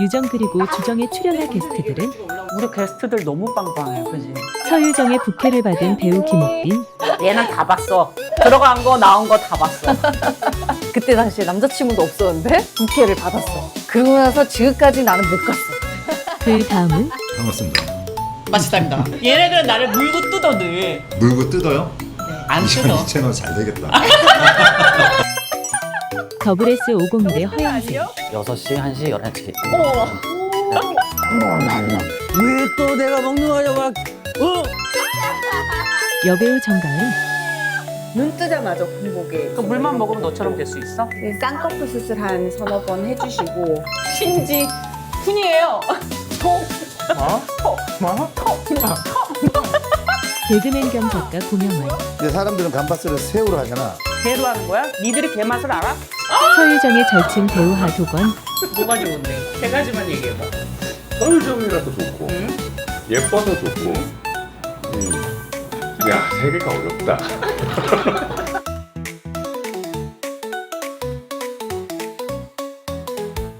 유정 그리고 주정에 출연할 게스트들은 우리 게스트들 너무 빵빵해, 그지? 서유정의 부캐를 받은 배우 김옥빈, 얘는 다 봤어. 들어간 거 나온 거 다 봤어. 그때 당시에 남자친구도 없었는데 부케를 받았어. 그러고 나서 지금까지 나는 못 갔어. 그 다음은 반갑습니다. 맛있답니다. 얘네들은 나를 물고 뜯어 늘. 물고 뜯어요? 안이 뜯어. 채널 잘 되겠다. 더블S 501의 허영세, 6시, 1시, 11시. 왜 또 내가 먹는 거냐, 막. 어? 여배우 정가은, 눈 뜨자마자 공복에 그 물만 먹으면 너처럼 될 수 있어? 쌍꺼풀 수술 한 서너 번 해주시고 신지 훈이에요. 개그맨 겸 작가 고명환, 근데 사람들은 감바스를 새우로 하잖아. 개로 하는 거야? 니들이 개 맛을 알아? 서유정의 절친 배우 하도건, 뭐가 좋은데? 세 가지만 얘기해봐. 서유정이라도 좋고 예뻐서 좋고 음. 야 세계가 어렵다